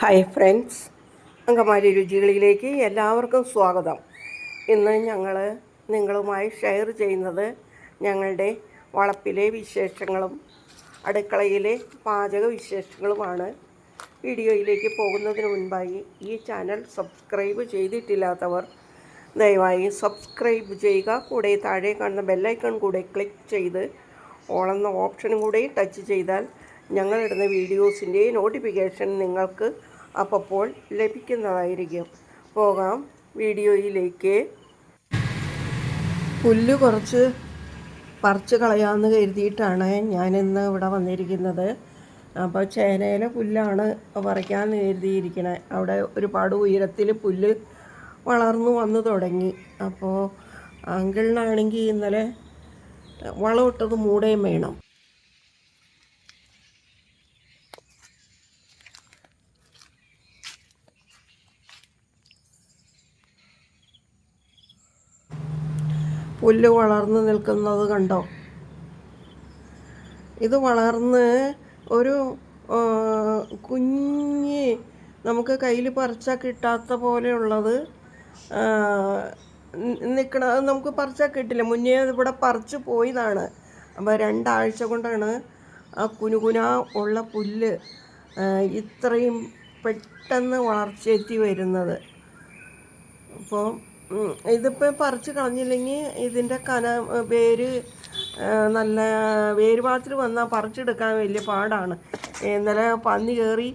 Hi friends Angamaly രുചികളിലേക്ക് എല്ലാവർക്കും സ്വാഗതം. ഇന്ന് ഞങ്ങൾ നിങ്ങളുമായി ഷെയർ ചെയ്യുന്നത് ഞങ്ങളുടെ വളപ്പിലെ വിശേഷങ്ങളും അടുക്കളയിലെ പാചക വിശേഷങ്ങളുമാണ്. വീഡിയോയിലേക്ക് പോകുന്നതിന് മുൻപായി ഈ ചാനൽ സബ്സ്ക്രൈബ് ചെയ്തിട്ടില്ലാത്തവർ ദയവായി സബ്സ്ക്രൈബ് ചെയ്യുക. കൂടെ താഴെ കാണുന്ന ബെല്ലൈക്കൺ കൂടെ ക്ലിക്ക് ചെയ്ത് ഓളെന്ന ഓപ്ഷനും കൂടെ ടച്ച് ചെയ്താൽ ഞങ്ങളിടുന്ന വീഡിയോസിന്റെ നോട്ടിഫിക്കേഷൻ നിങ്ങൾക്ക് അപ്പോൾ ലഭിക്കുന്നതായിരിക്കും. പോകാം വീഡിയോയിലേക്ക്. പുല്ല് കുറച്ച് പറിച്ച് കളയാമെന്ന് കരുതിയിട്ടാണ് ഞാനിന്ന് ഇവിടെ വന്നിരിക്കുന്നത്. അപ്പോൾ ചേനയിലെ പുല്ലാണ് പറിക്കാൻ കരുതിയിരിക്കണത് അവിടെ ഒരുപാട് ഉയരത്തിൽ പുല്ല് വളർന്നു വന്നു തുടങ്ങി. അപ്പോൾ അങ്കിളിനാണെങ്കിൽ ഇന്നലെ വളമിട്ടത് മൂടേം വേണം. പുല്ല് വളർന്ന് നിൽക്കുന്നത് കണ്ടോ? ഇത് വളർന്ന് ഒരു കുഞ്ഞ് നമുക്ക് കയ്യിൽ പറിച്ചാൽ കിട്ടാത്ത പോലെയുള്ളത് നിൽക്കണ നമുക്ക് പറിച്ചാൽ കിട്ടില്ല. മുന്നേ ഇവിടെ പറിച്ച് പോയതാണ്. അപ്പോൾ രണ്ടാഴ്ച കൊണ്ടാണ് ആ കുനുകുന ഉള്ള പുല്ല് ഇത്രയും പെട്ടെന്ന് വളർച്ചയെത്തി വരുന്നത്. അപ്പോൾ ഇതിപ്പോൾ പറിച്ച് കളഞ്ഞില്ലെങ്കിൽ ഇതിന്റെ കന വേര് നല്ല വേര് ഭാഗത്തിൽ വന്നാൽ പറിച്ചെടുക്കാൻ വലിയ പാടാണ്. ഇന്നലെ പന്നി കയറി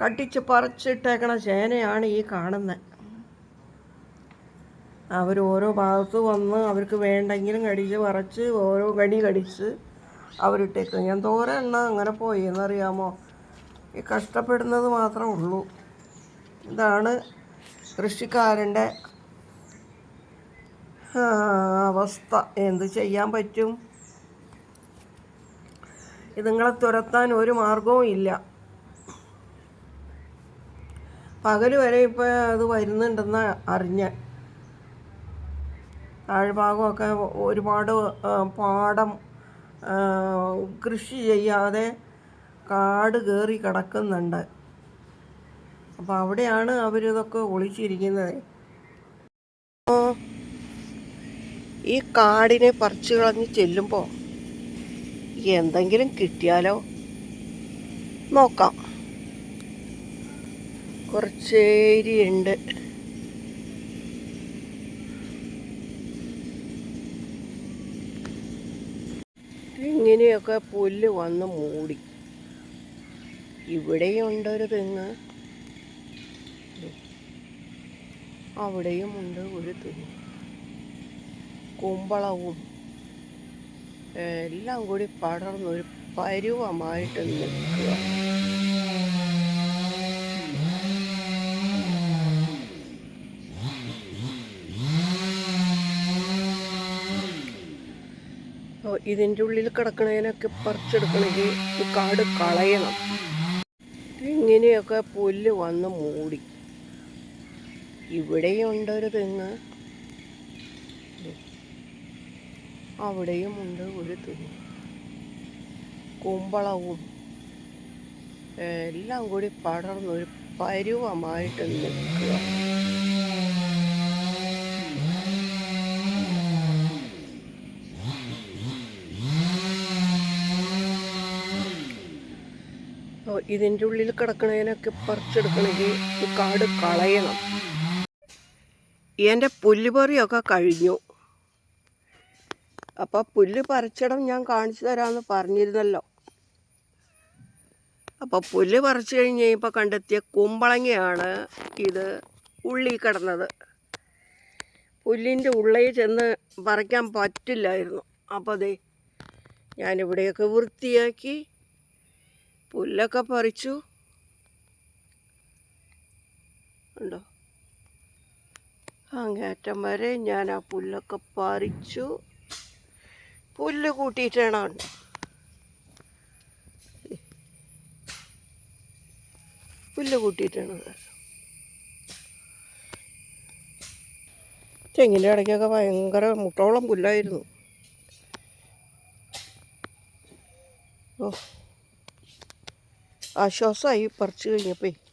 കട്ടിച്ച് പറിച്ചിട്ടേക്കണ ചേനയാണ് ഈ കാണുന്നത് അവർ ഓരോ ഭാഗത്ത് വന്ന് അവർക്ക് വേണ്ടെങ്കിലും കടിച്ച് പറിച്ച് ഓരോ കടി കടിച്ച് അവരിട്ടേക്കും. ഞാൻ തോര എണ്ണ അങ്ങനെ പോയി എന്നറിയാമോ? ഈ കഷ്ടപ്പെടുന്നത് മാത്രമേ ഉള്ളൂ. ഇതാണ് കൃഷിക്കാരന്റെ അവസ്ഥ എന്ത് ചെയ്യാൻ പറ്റും? ഇതുങ്ങളെ തുരത്താൻ ഒരു മാർഗവും ഇല്ല. പകൽ വരെ ഇപ്പോൾ അത് വരുന്നുണ്ടെന്ന് അറിഞ്ഞ. താഴ്ഭാഗമൊക്കെ ഒരുപാട് പാടം കൃഷി ചെയ്യാതെ കാട് കയറി കിടക്കുന്നുണ്ട്. അപ്പോൾ അവിടെയാണ് അവരിതൊക്കെ ഒളിച്ചിരിക്കുന്നത്. ആ, ഈ കാടിനെ പറിച്ചു കളഞ്ഞ് ചെല്ലുമ്പോൾ എന്തെങ്കിലും കിട്ടിയാലോ? നോക്കാം. കുറച്ചേരിയുണ്ട് ഇങ്ങനെയൊക്കെ പുല്ല് വന്ന് മൂടി. ഇവിടെയുണ്ടൊരു തെങ്ങ്. അവിടെയും ഉണ്ട് ഒരു തുണി. കുമ്പളവും. എല്ലാം കൂടി പടർന്നൊരു പരുവമായിട്ട് നിൽക്കുക. ഇതിന്റെ ഉള്ളിൽ കിടക്കണതിനൊക്കെ പറിച്ചെടുക്കണമെങ്കിൽ കാട് കളയണം. ഇങ്ങനെയൊക്കെ പുല്ല് വന്ന് മൂടി. ഇവിടെയുണ്ട് ഒരു തെങ്ങ്. അവിടെയും ഉണ്ട് ഒരു തെങ്ങ്. കുമ്പളവും. എല്ലാം കൂടി പടർന്നൊരു പരുവമായിട്ട് നിൽക്കുക. ഇതിന്റെ ഉള്ളിൽ കിടക്കണതിനൊക്കെ പറിച്ചെടുക്കണമെങ്കിൽ ഈ കാട് കളയണം. എന്റെ പുല്ലുപറിയൊക്കെ കഴിഞ്ഞു. അപ്പോൾ പുല്ല് പറിച്ചിടം ഞാൻ കാണിച്ചു തരാമെന്ന് പറഞ്ഞിരുന്നല്ലോ. അപ്പോൾ പുല്ല് പറിച്ചു കഴിഞ്ഞ് കഴിയുമ്പോൾ കണ്ടെത്തിയ കുമ്പളങ്ങയാണ് ഇത് ഉള്ളി കിടന്നത്. പുല്ലിന്റെ ഉള്ളിൽ ചെന്ന് പറിക്കാൻ പറ്റില്ലായിരുന്നു. അപ്പോൾ അതെ ഞാനിവിടെയൊക്കെ വൃത്തിയാക്കി പുല്ലൊക്കെ പറിച്ചു ഉണ്ടോ അങ്ങേറ്റം വരെ ഞാൻ ആ പുല്ലൊക്കെ പറിച്ചു. പുല്ല് കൂട്ടിയിട്ടാണ് പുല്ല് കൂട്ടിയിട്ടാണ്. തെങ്ങിന്റെ ഇടയ്ക്കൊക്കെ ഭയങ്കര മുട്ടോളം പുല്ലായിരുന്നു. ഓ. ആശ്വാസമായി പറിച്ചു കഴിഞ്ഞപ്പോൾ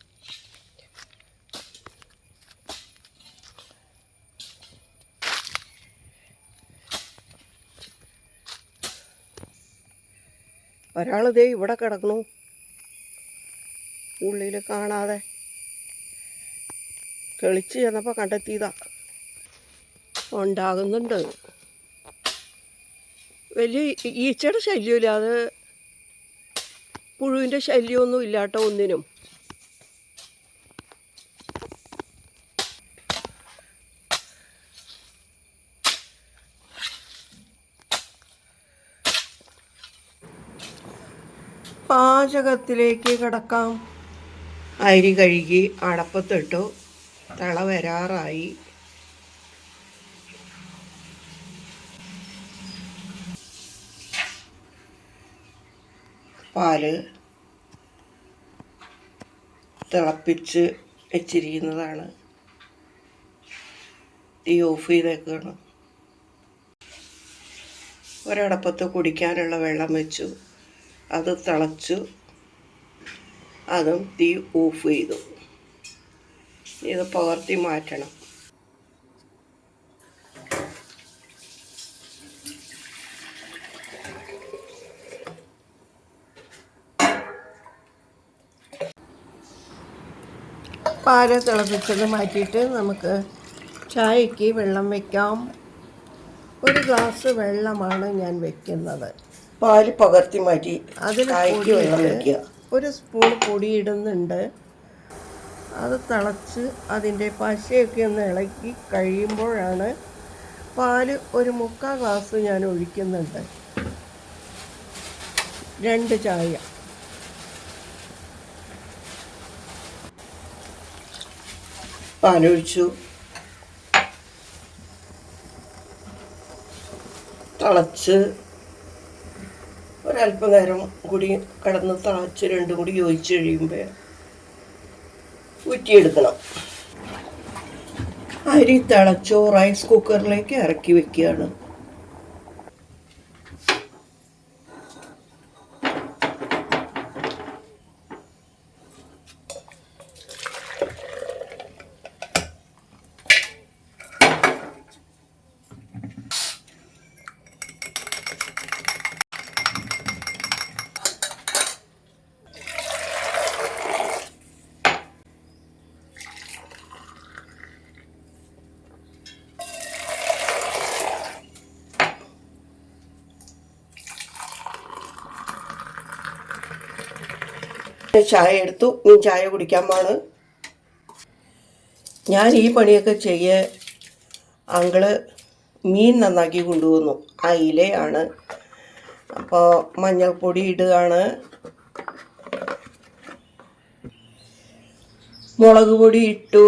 ഒരാളിതേ ഇവിടെ കിടക്കണു. ഉള്ളിൽ കാണാതെ. തെളിച്ച് ചെന്നപ്പോൾ കണ്ടെത്തിയതാ. ഉണ്ടാകുന്നുണ്ട്. വലിയ ഈച്ചയുടെ ശല്യമില്ല. അത് പുഴുവിന്റെ ശല്യമൊന്നും ഇല്ലാട്ടോ ഒന്നിനും. പാചകത്തിലേക്ക് കിടക്കാം. അരി കഴുകി അടപ്പത്തിട്ടു. തിള വരാറായി. പാൽ തിളപ്പിച്ച് വെച്ചിരിക്കുന്നതാണ്. തീ ഓഫ് ചെയ്തേക്കാണ്. ഒരടപ്പത്ത് കുടിക്കാനുള്ള വെള്ളം വെച്ചു. അത് തിളച്ചു അതും തീ ഓഫ് ചെയ്തു. ഇത് പകർത്തി മാറ്റണം. പാര തിളപ്പിച്ചത് മാറ്റിയിട്ട് നമുക്ക് ചായക്ക് വെള്ളം വയ്ക്കാം ഒരു ഗ്ലാസ് വെള്ളമാണ് ഞാൻ വെക്കുന്നത്. പാൽ പകർത്തി മാറ്റി അതിന് വെള്ളം. ഒരു സ്പൂൺ പൊടി ഇടുന്നുണ്ട്. അത് തിളച്ച് അതിന്റെ പശയൊക്കെ ഒന്ന് ഇളക്കി കഴിയുമ്പോഴാണ് പാൽ ഒരു മുക്കാൽ ഗ്ലാസ് ഞാൻ ഒഴിക്കുന്നുണ്ട്. രണ്ട് ചായ. പാലൊഴിച്ചു തിളച്ച് ഒരല്പ നേരം കൂടി കടന്ന് തിളച്ച് രണ്ടും കൂടി യോജിച്ച് കഴിയുമ്പോൾ ഊറ്റിയെടുക്കണം. അരി തിളച്ചോ റൈസ് കുക്കറിലേക്ക് ഇറക്കി വെക്കുകയാണ്. ചായ എടുത്തു ഇനി ചായ കുടിക്കാൻ പോണ്. ഞാൻ ഈ പണിയൊക്കെ ചെയ്യ അങ്കിൾ മീൻ നന്നാക്കി കൊണ്ടുവന്നു. അയിലയാണ് അപ്പോൾ മഞ്ഞൾപ്പൊടി ഇടുകയാണ്. മുളക് പൊടി ഇട്ടു.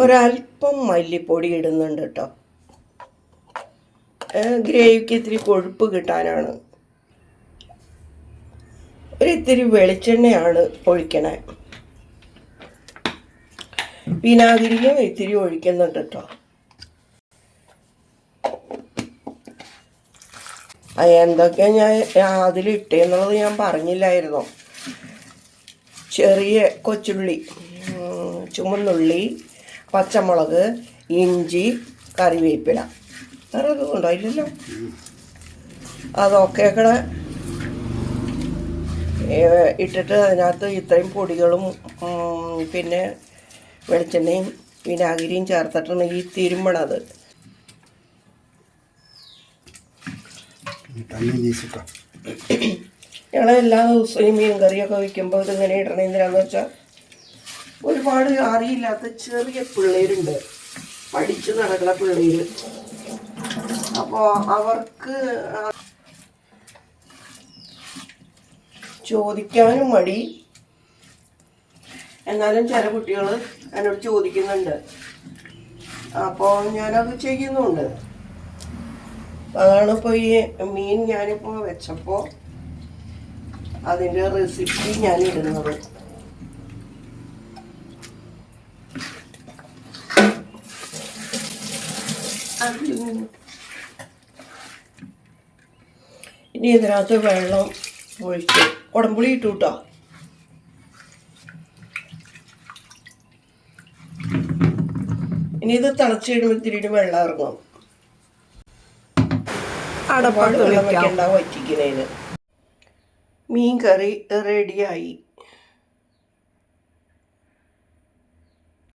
ഒരല്പം മല്ലിപ്പൊടി ഇടുന്നുണ്ട് കേട്ടോ ഗ്രേവിക്ക് ഇത്തിരി കൊഴുപ്പ് കിട്ടാനാണ്. ഒരിത്തിരി വെളിച്ചെണ്ണയാണ് ഒഴിക്കണേ. വിനാഗിരിയും ഇത്തിരി ഒഴിക്കുന്നുണ്ട് കേട്ടോ എന്തൊക്കെ ഞാൻ അതിലിട്ടേന്നുള്ളത് ഞാൻ പറഞ്ഞില്ലായിരുന്നു. ചെറിയ കൊച്ചുള്ളി ചുമന്നുള്ളി പച്ചമുളക് ഇഞ്ചി കറിവേപ്പില. വേറെ ഒന്നും ഉണ്ടായില്ലല്ലോ അതൊക്കെ കൂടെ ഇട്ടിട്ട് അതിനകത്ത് ഇത്രയും പൊടികളും പിന്നെ വെളിച്ചെണ്ണയും വിനാഗിരിയും ചേർത്തിട്ടാണ് ഈ തിരുമ്പണത്. ഞങ്ങൾ എല്ലാ ദിവസവും ഈ മീൻ കറിയൊക്കെ വയ്ക്കുമ്പോൾ ഇതിങ്ങനെ ഇടണേ എന്തിനാന്ന് വെച്ചാൽ ഒരുപാട് അറിയില്ലാത്ത ചെറിയ പിള്ളേരുണ്ട്. പഠിച്ചു നടക്കുന്ന പിള്ളേര്. അപ്പോൾ അവർക്ക് ചോദിക്കാനും മടി. എന്നാലും ചില കുട്ടികൾ എന്നോട് ചോദിക്കുന്നുണ്ട്. അപ്പോൾ ഞാനത് ചെയ്യുന്നുണ്ട്. അതാണ് ഇപ്പോൾ ഈ മീൻ ഞാനിപ്പോൾ വെച്ചപ്പോൾ അതിന്റെ റെസിപ്പി ഞാൻ ഇടുന്നത് ഇനി ഇതിനകത്ത് വെള്ളം ഒഴിച്ച് കുടംപുളി ഇട്ടു കേട്ടോ ഇനി ഇത് തിളച്ചിടുമ്പോൾ ഇത്തിരി വെള്ളം ഇറങ്ങും. അടപ്പാട് വെള്ളം വയ്ക്കണ്ട വറ്റിക്കുന്നതിന്. മീൻ കറി റെഡിയായി